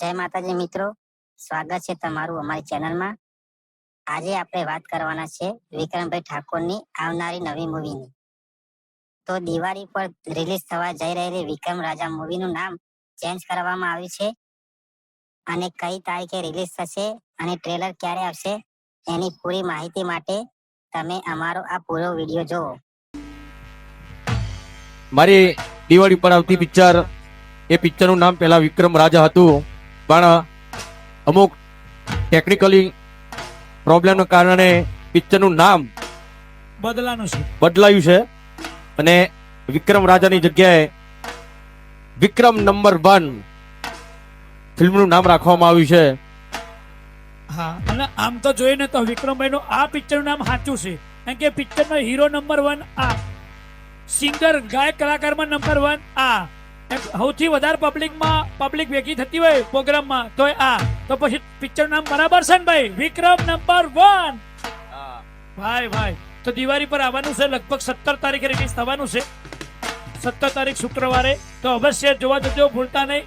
જય માતાજી મિત્રો. સ્વાગત છે તમારું અમારી ચેનલમાં. આજે આપણે વાત કરવાના છે વિક્રમભાઈ ઠાકોરની આવનારી નવી મૂવીની. તો દિવાળી પર રિલીઝ થવા જઈ રહેલી વિક્રમ રાજા મૂવીનું નામ ચેન્જ કરવામાં આવ્યું છે. અને કઈ તારીખે રિલીઝ થશે અને ટ્રેલર ક્યારે આવશે એની પૂરી માહિતી માટે તમે અમારો આ પૂરો વીડિયો જુઓ મારી દિવાળી પર આવતી પિક્ચર એ પિક્ચરનું નામ પહેલા વિક્રમ રાજા હતું. પણ અમુક ટેકનિકલી પ્રોબ્લેમના કારણે પિક્ચરનું નામ બદલાનું છે. બદલાયું છે. અને વિક્રમ રાજાની જગ્યાએ વિક્રમ નંબર વન ફિલ્મનું નામ રાખવામાં આવ્યું છે. હા અને આમ તો જોઈએ ને તો વિક્રમભાઈ નું આ પિક્ચરનું નામ સાચું છે. કારણ કે પિક્ચરનો હીરો નંબર વન આ. સિંગર ગાયક કલાકારમાં નંબર વન આ. સૌથી વધારે પબ્લિકમાં પબ્લિક ભેગી થતી હોય પ્રોગ્રામમાં, તો આ. તો પછી પિક્ચર નામ બરાબર છે ને ભાઈ? વિક્રમ નંબર વન ભાઈ ભાઈ, તો દિવાળી પર આવવાનું છે, લગભગ સત્તર તારીખે રિલીઝ થવાનું છે. સત્તર તારીખ શુક્રવારે. તો અવશ્ય જોવા જજો, ભૂલતા નહીં.